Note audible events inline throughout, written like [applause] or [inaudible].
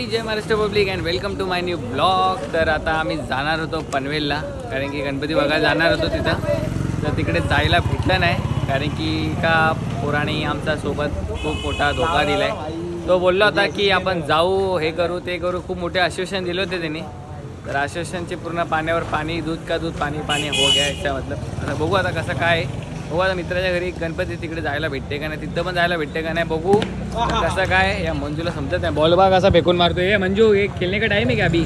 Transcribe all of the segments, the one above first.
High Jai Maharashtra public and welcome to my new blog तर आता आम्ही जाणार होतो पनवेलला कारण की गणपती बघायला जाणार होतो तिथं. तर तिकडे जायला भेटलं नाही कारण की का पोराने आमचा सोबत खूप मोठा धोका दिला आहे तो बोलला होता की आपण जाऊ हे करू ते करू. खूप मोठे आश्वासन दिले होते त्यांनी. तर आश्वासनचे पूर्ण पाण्यावर पाणी दूध का दूध पाणी पाणी हो गया याचा मतलब आता बघू आता कसं काय बघू आता मित्राच्या घरी गणपती तिकडे जायला भेटते का नाही? तिथं पण जायला भेटते का नाही? बघू कसं काय या मंजूला समजत नाही. बॉल बा कसा फेकून मारतो हे मंजू हे खेळणे का टाईम आहे का अभि?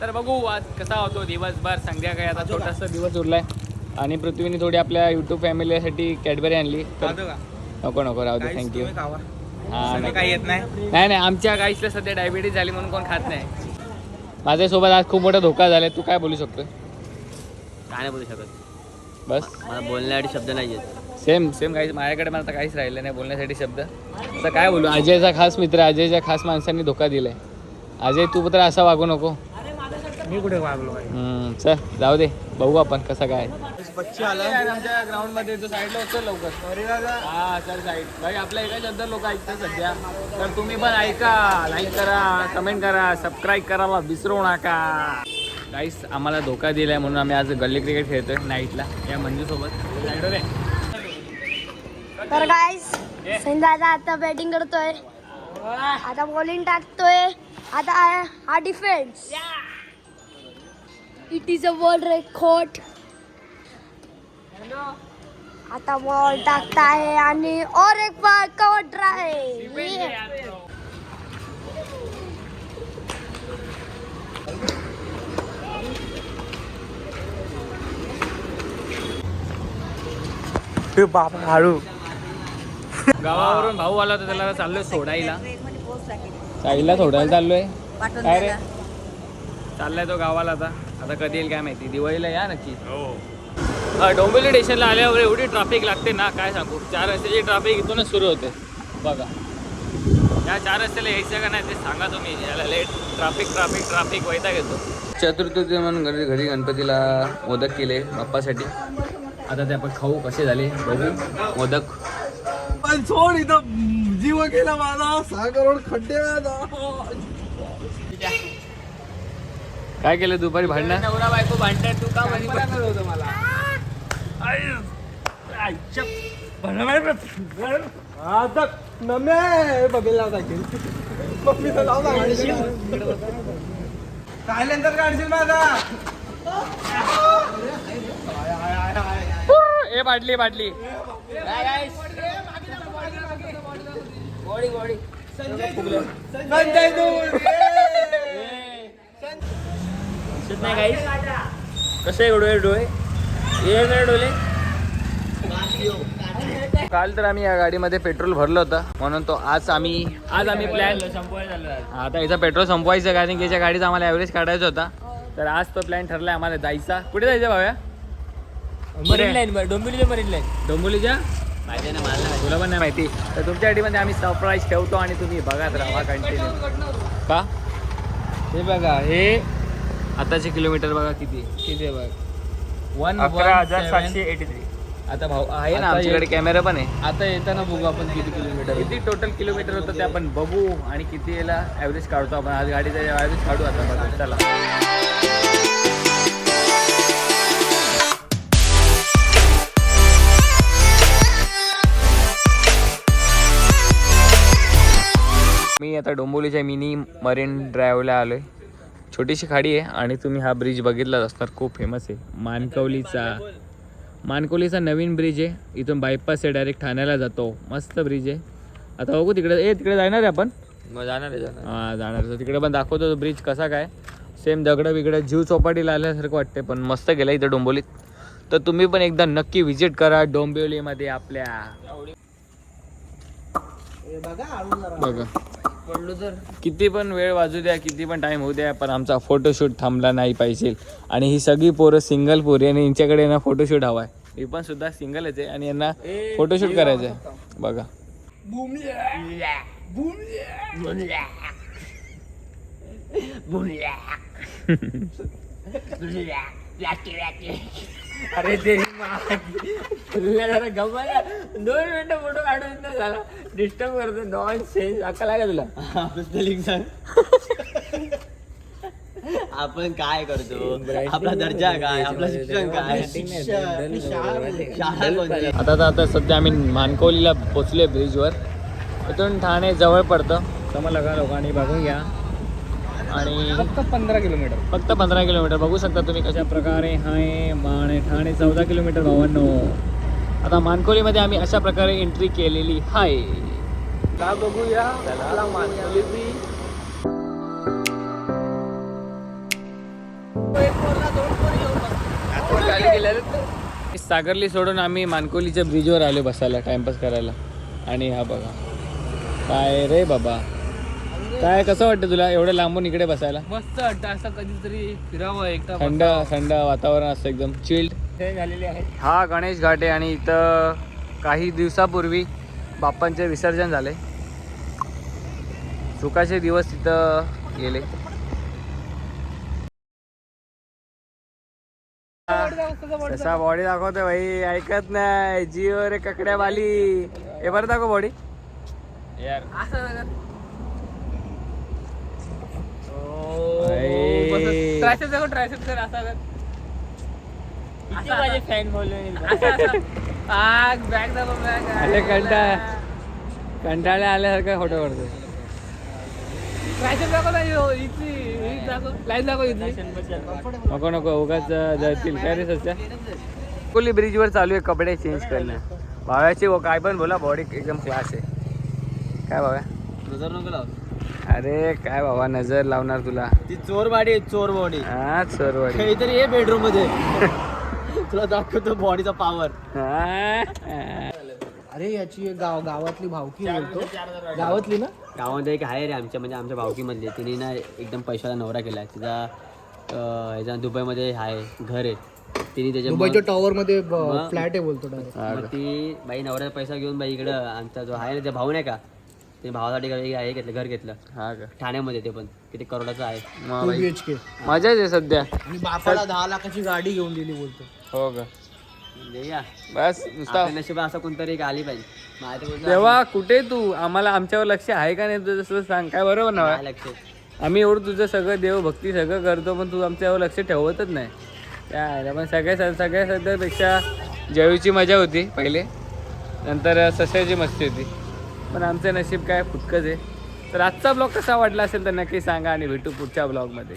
तर तर बघू आज कसा होतो दिवसभर. संध्याकाळी आता छोटासा दिवस उरलाय. आणि पृथ्वीने थोडी आपल्या युट्यूब फॅमिलीसाठी कॅडबरी आणली. तर नको नको. राहू दे. थँक्यू हा. काही येत नाही. नाही नाही. आमच्या गाईसला सध्या डायबिटीज झाली म्हणून कोण खात नाही. माझ्यासोबत आज खूप मोठा धोका झालाय. तू काय बोलू शकतो काय नाही बोलू शकत. बस. मला बोलण्यासाठी शब्द नाही येत. सेम सेम काही माझ्याकडे मला आता काहीच राहिलं नाही बोलण्यासाठी शब्द. आता काय बोलू अजयचा खास मित्र अजयच्या खास माणसांनी धोका दिलाय. अजय तू तर असा वागू नको. मी कुठे वागलो चल जाऊ दे. बघू आपण कसं काय बच्चे आमच्या ग्राउंडमध्ये तो साईडला होतो लवकर. हा सर साईड भाई आपल्या एका शब्द लोक ऐकतात सध्या. तर तुम्ही पण ऐका लाईक करा कमेंट करा सबस्क्राईब करायला विसरू नका. गाईस आम्हाला धोका दिलाय म्हणून आम्ही आज गल्ली क्रिकेट खेळतोय नाईटला या मंजू सोबत तर गाईस दादा आता बॅटिंग करतोय. आता बॉलिंग टाकतोय. आता हा- हा defence it is a world record आता बॉल टाकताय आणि और एक बार कवर बाप हळू गावावरून भाऊ आला होता त्याला चाललोय सोडायला. साईडला सोडायला चाललोय. काय रे? चाललाय तो गावाला आता. आता कधी येईल काय माहिती. दिवाळीला या नक्की. हा, डोंबिवली स्टेशनला आल्यावर एवढी ट्रॅफिक लागते ना काय सांगू? चार रस्त्याची ट्रॅफिक इथूनच सुरू होते. बघा. या चार रस्त्याला यायचं का नाही ते सांगा तुम्ही. याला लेट ट्रॅफिक ट्रॅफिक ट्रॅफिक वैता घेतो चतुर्थी म्हणून घरी घरी गणपतीला मोदक केले बाप्पासाठी. आता ते आपण खाऊ कसे झाले बघू. मोदक. पण सोड इथं जीव गेला माझा सहा करोड खड्डे काय केलं दुपारी भांडणं? नवरा बायको भांडतात तू का होतं मला? आता नमे बघेल लावता मम्मी तर लावता सायलेन्सर काढशील माझा? ए बाटली बाटली. संजय दूर. कसे डोळे डोळे? ये डोळे. काल तर आम्ही या गाडीमध्ये पेट्रोल भरलं होतं. म्हणून तो आज आम्ही आज आम्ही प्लॅन आता याचा पेट्रोल संपवायचं कारण की याच्या गाडीचा आम्हाला ॲव्हरेज काढायचा होता. तर आज तो प्लॅन ठरलाय आम्हाला जायचा. कुठे जायचं भाव्या? मरीन लाईन डोंबिवलीच्या मरीन लाईन. डोंबोलीच्या माहिती ना मला तुला पण नाही माहिती. तर तुमच्या गाडीमध्ये आम्ही सरप्राईज ठेवतो आणि तुम्ही बघत राहा कंटिन्यू का? हे बघा हे आताचे किलोमीटर बघा किती. किती बघ? वन अकरा हजार सातशे एटी थ्री आता भाऊ आहे ना आमच्याकडे कॅमेरा पण आहे. आता येताना बघू आपण किती किलोमीटर किती टोटल किलोमीटर होतं ते आपण बघू आणि किती याला ॲव्हरेज काढतो आपण. आज गाडीचा ॲव्हरेज काढू आता बघा. चला. मी आता डोंबोलीच्या मिनी मरीन ड्राईव्हला आलोय. छोटीशी खाडी आहे आणि तुम्ही हा ब्रिज बघितलाच असणार खूप फेमस आहे. मानकवलीचा. मानकोलीचा नवीन ब्रिज आहे. इथून बायपास आहे डायरेक्ट ठाण्याला जातो. मस्त ब्रिज आहे. आता बघू तिकडे ए तिकडे जाणार आहे आपण? मग जाणार आहे हां जाणार तर तिकडे पण दाखवतो ब्रिज कसा काय. सेम दगडं बिगडं जीव चौपाटीला आल्यासारखं वाटते पण मस्त गेला इथं डोंबोलीत तर तुम्ही पण एकदा नक्की व्हिजिट करा डोंबिवलीमध्ये आपल्या. बघा. पडलो तर? किती पण वेळ वाजू द्या किती पण टाइम होऊ द्या पण आमचा फोटोशूट थांबला नाही पाहिजे. आणि ही सगळी पोरं सिंगल पोरी आणि यांच्याकडे ना फोटोशूट हवा आहे. ही पण सुद्धा सिंगलच आहे आणि यांना फोटोशूट करायचं आहे. बघा [laughs] [laughs] अरे ते तुला जरा गप्पा दोन मिनिटं फोटो काढून झाला डिस्टर्ब करतो. नॉन सेन्स अक्कल आहे का तुला सांग. आपण काय करतो? आपला दर्जा काय? आपलं शिक्षण काय? शाळा कोणती? आता तर आता सध्या आम्ही मानकोलीला पोचले ब्रिजवर इथून ठाणे जवळ पडतं. समजलं का लोकांनी बघून घ्या. आणि फक्त पंधरा किलोमीटर. फक्त पंधरा किलोमीटर. बघू शकता तुम्ही कशा प्रकारे हाय मान ठाणे चौदा किलोमीटर भावांनो आता मानकोलीमध्ये आम्ही अशा प्रकारे एंट्री केलेली आहे का बघूया. मानकोली सागरली सोडून आम्ही मानकोलीच्या ब्रिजवर आलो बसायला टाइमपास करायला. आणि हा बघा. काय रे बाबा? काय कसं वाटतं तुला? एवढं लांबून इकडे बसायला? मस्त वाटतं. असं कधीतरी फिरावं एकदा थंड थंड वातावरण असतं एकदम. चिल्ड झालेले आहेत हा गणेश घाट आहे आणि इथं काही दिवसापूर्वी बाप्पांचे विसर्जन झाले. सुखाचे दिवस तिथं गेले. कसा बॉडी दाखवतोय भाई ऐकत नाही. जिओ रे ककड्या बाली हे बरं दाखव बॉडी यार भाई. ट्रायसेप दाखव ट्रायसेप कर असा कर. किती माझे फॅन बोलले बॅग दाखव बॅग अरे कंटाळ. कंटाळ्या आल्यासारखं फोटो ट्रायसेप दाखव ना इथली दाखव. लाईन दाखव इथली. नको नको उगाच जातील. काय रे सध्या? कोली ब्रिजवर चालू आहे कपडे चेंज करणं. भाव्याची काय पण बोला बॉडी एकदम क्लास आहे. काय भाव्या? नजर नको लाव. अरे काय बाबा नजर लावणार तुला. ती चोर बाडी आहे, चोर बॉडी हा सरवाडी काहीतरी ये बेडरूममध्ये. [laughs] तुला दाखवतो बॉडीचा पॉवर अरे याची गाव गावातली भावकी बोलतो. गावातली ना? गावामध्ये एक आहे रे आमच्या म्हणजे आमच्या भावकीमधली तिने ना एकदम पैशाला नवरा केला तिचा अं, ह्याचा दुबईमध्ये आहे घर आहे. तिने त्याच्या दुबईच्या टॉवर मध्ये फ्लॅट आहे बोलतो मग ती बाई नवऱ्याचा पैसा घेऊन बाई इकडं आमचा जो आहे ना त्या भाऊ नाही का ते भावासाठी घर हे घेतलं घर घेतलं. हा का? ठाण्यामध्ये ते पण किती करोडाचं आहे. मग टू बाई. बी एच के मजाच आहे सध्या. आणि बापाला दहा लाखाची गाडी घेऊन दिली बोलतो. हो का? म्हणजे या बस नुसता. आपल्या नशिबात असं कोणतरी एक आली पाहिजे. माझ्या तर बोलतो तेव्हा कुठे तू? आम्हाला आमच्यावर लक्ष आहे का नाही तुझं जसं सांग. काय बरोबर ना काय लक्ष आम्ही एवढं तुझं सगळं देवभक्ती सगळं करतो पण तू आमच्यावर लक्ष ठेवतच नाही. काय पण सगळ्या सगळ्या सध्यापेक्षा जयूची मजा होती पहिले. नंतर सस्याची मस्ती होती. पण आमचं नशीब काय फुटकंच आहे. तर आजचा ब्लॉग कसा वाटला असेल तर नक्की सांगा आणि भेटू पुढच्या ब्लॉगमध्ये.